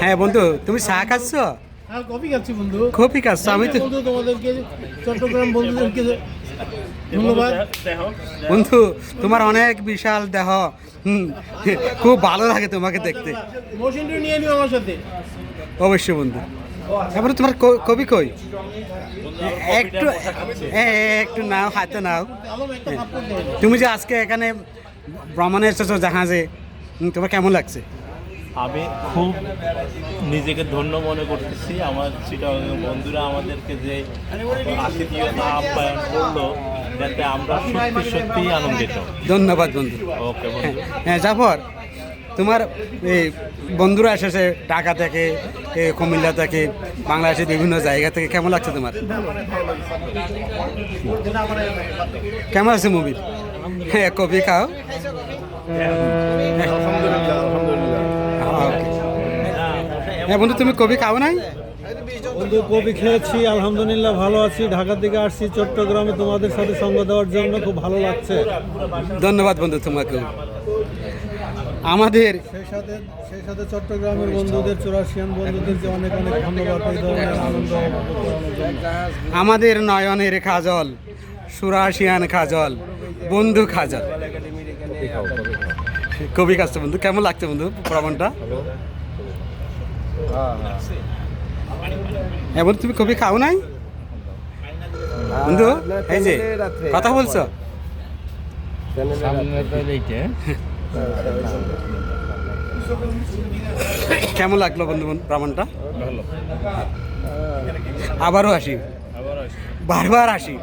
হ্যাঁ বন্ধু তুমি চা খাচ্ছ? হ্যাঁ কফি খাচ্ছি বন্ধু। কফি খাচ্ছ? আমি তো বন্ধু তোমাদেরকে চট্টগ্রাম বন্ধুদেরকে ধন্যবাদ। বন্ধু তোমার অনেক বিশাল দেহ। খুব ভালো লাগে তোমাকে দেখতে। নিয়ে নিও আমার সাথে। অবশ্যই বন্ধু। তারপরে তোমার কবি কই? একটু একটু নাও হাতে নাও। তুমি যে আজকে এখানে ভ্রমণে এসেছ জাহাজে তোমার কেমন লাগছে? আমি খুব নিজেকে ধন্য মনে করতেছি। আমার চিটাগাং বন্ধুরা আমাদেরকে যে আতিথিয়তা আপ্যায়ন করল যাতে আমরা সত্যি সত্যি আনন্দিত। ধন্যবাদ বন্ধু। ওকে হ্যাঁ বন্ধু। হ্যাঁ জাফর তোমার এই বন্ধুরা এসেছে ঢাকা থেকে এ, কুমিল্লা থেকে বাংলাদেশের বিভিন্ন জায়গা থেকে। কেমন লাগছে তোমার? কেমন আছে মুভি হ্যাঁ কফি খাও। হ্যাঁ বন্ধু তুমি কবি খাও নাই? বন্ধু কবি খেয়েছি আলহামদুলিল্লাহ ভালো আছি। ঢাকা থেকে আসছি চট্টগ্রামে তোমাদের সাথে সঙ্গ দেওয়ার জন্য খুব ভালো লাগছে। ধন্যবাদ বন্ধু তোমাকে আমাদের সেই সাথে সেই সাথে চট্টগ্রামের বন্ধুদের চুরাশিয়ান বন্ধুদের যে অনেক অনেক ধন্যবাদ এই ধরনের আনন্দ। আমাদের নয়নের খাজল সুরাশিয়ান খাজল বন্ধু খাজল। কবি কাছে বন্ধু কেমন লাগছে বন্ধু ভ্রমণটা হ্যাঁ। বন্ধু তুমি কবি খাও নাই? বন্ধু এই যে কথা বলছো? কেমন লাগল বন্ধু ভ্রমণটা? আবারও আসি। বারবার আসি।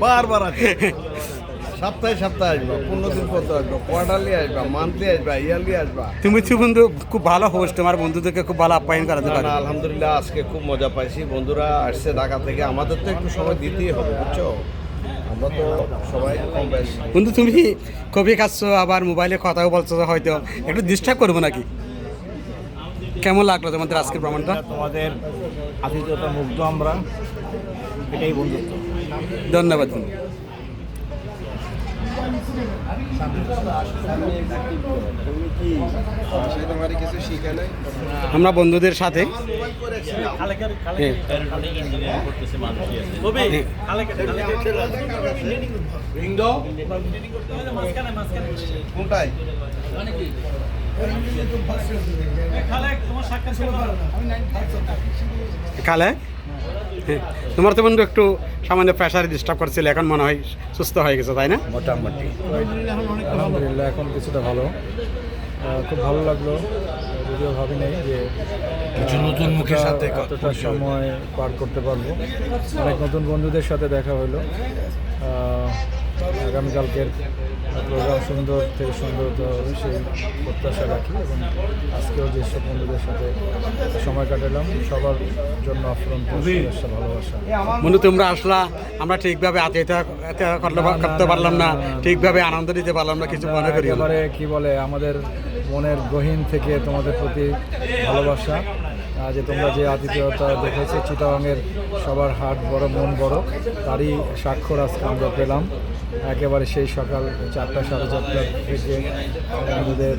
বারবার আছে সপ্তাহে সপ্তাহে আসবা পনেরো দিন পর আসবা কোয়ার্টারলি আসবা মান্থলি আসবা ইয়ারলি আসবা। তুমি তো বন্ধু খুব ভালো হোস্ট তোমার বন্ধুদেরকে খুব ভালো আপ্যায়ন করাতে পারো। আলহামদুলিল্লাহ আজকে খুব মজা পাইছি। বন্ধুরা আসছে ঢাকা থেকে আমাদের তো একটু সময় দিতেই হবে বুঝছ? আমরা তো সবাই কম বেশ। বন্ধু তুমি কবি খাচ্ছ আবার মোবাইলে কথাও বলছো হয়তো একটু ডিস্টার্ব করব নাকি? কেমন লাগল তোমাদের আজকের ভ্রমণটা? তোমাদের আতিথ্যতা মুগ্ধ আমরা এটাই বন্ধুত্ব। ধন্যবাদ আমরা বন্ধুদের সাথে। হ্যাঁ, কালে হ্যাঁ। তোমার তো বন্ধু একটু সামান্য প্রেশারে ডিস্টার্ব করছিল এখন মনে হয় সুস্থ হয়ে গেছে তাই না? মোটামুটি। আলহামদুলিল্লাহ এখন কিছুটা ভালো। খুব ভালো লাগল যদিও ভাবি নাই যে কিছু নতুন মুখের সাথে কতটা সময় পার করতে পারব। অনেক নতুন বন্ধুদের সাথে দেখা হলো। আগামীকালকের প্রোগ্রাম সুন্দর থেকে সুন্দর হবে সেই প্রত্যাশা রাখি এবং আজকেও যেসব বন্ধুদের সাথে সময় কাটালাম সবার জন্য অফুরন্ত শুভেচ্ছা ভালোবাসা। বন্ধু তোমরা আসলা আমরা ঠিকভাবে আতিথ্য করতে করতে পারলাম না ঠিকভাবে আনন্দ দিতে পারলাম না কিছু মনে করি না। একেবারে কি বলে আমাদের মনের গহীন থেকে তোমাদের প্রতি ভালোবাসা যে তোমরা যে আতিথেয়তা দেখেছ চিটাগাংয়ের সবার হাট বড় মন বড় তারই স্বাক্ষর আজকে আমরা পেলাম। একেবারে সেই সকাল চারটা সাড়ে চারটা থেকে আমাদের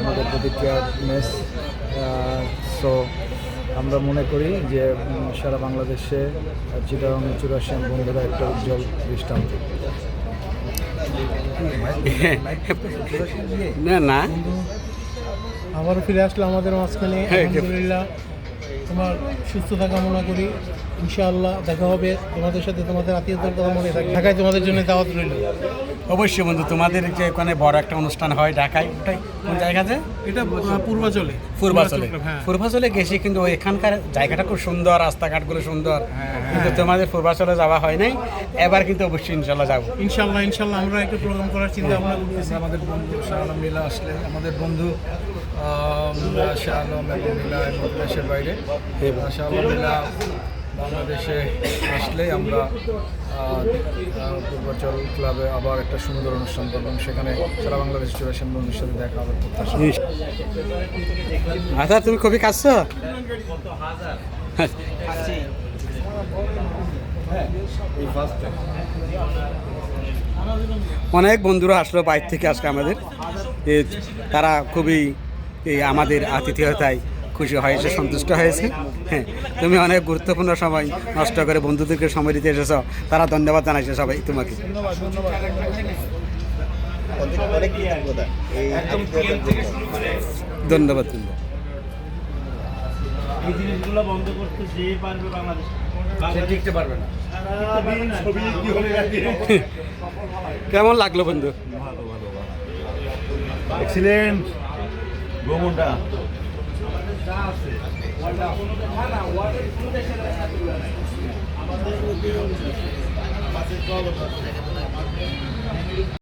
আমাদের প্রতিক্রিয়া মেস সো আমরা মনে করি যে সারা বাংলাদেশে চিটাগাং চুরাশিয়ান বন্ধুরা একটা উজ্জ্বল দৃষ্টান্ত। না না। আবারও ফিরে আসলো আমাদের মাঝখানে। হ্যাঁ, আলহামদুলিল্লাহ। তোমার সুস্থতা কামনা করি। ইনশাআল্লাহ দেখা হবে। তোমাদের সাথে তোমাদের আত্মীয়তার কথা মনে থাকে ঢাকায় তোমাদের জন্য দাওয়াত রইল। অবশ্যই বন্ধু তোমাদের যে ওখানে বড় একটা অনুষ্ঠান হয় ঢাকায় ওটাই কোন জায়গাতে এটা পূর্বাচলে। পূর্বাচলে। হ্যাঁ। পূর্বাচলে গেছি কিন্তু এখানকার জায়গাটা খুব সুন্দর রাস্তাঘাটগুলো সুন্দর। কিন্তু তোমাদের পূর্বাচলে যাওয়া হয় নাই। এবার কিন্তু অবশ্যই ইনশাল্লাহ যাব। ইনশাল্লাহ ইনশাল্লাহ আমরা একটা প্রোগ্রাম করার চিন্তা ভাবনা করতেছি। আমাদের বন্ধু শাহ মিলা আসলে আমাদের বন্ধু শাহ এবং মিলা এবং দেশের বাইরে। শাহ আলম মিলা বাংলাদেশে আসলেই আমরা পূর্বাচল ক্লাবে আবার একটা সুন্দর অনুষ্ঠান করব সেখানে সারা বাংলাদেশ চুরাশিয়ান বন্ধুর সাথে দেখা হবে। আচ্ছা তুমি কবি খাচ্ছ? অনেক বন্ধুরা আসলো বাইর থেকে আজকে আমাদের। এ, তারা খুবই এই আমাদের আতিথেয়তায়। খুশি হয়েছে সন্তুষ্ট হয়েছে। হ্যাঁ তুমি অনেক গুরুত্বপূর্ণ সময় নষ্ট করে বন্ধুদেরকে সময় দিতে এসেছ। তারা ধন্যবাদ জানাইছে সবাই তোমাকে। ধন্যবাদ ধন্যবাদ এই জিনিসগুলো বন্ধ করতে যে পারবে বাংলাদেশ। টিকতে পারবে না। কেমন লাগল বন্ধু? এক্সিলেন্ট ভ্রমণটা আমাদের যা আছে না না ওয়ার্ডের কোনো দেশের আমাদের আমাদের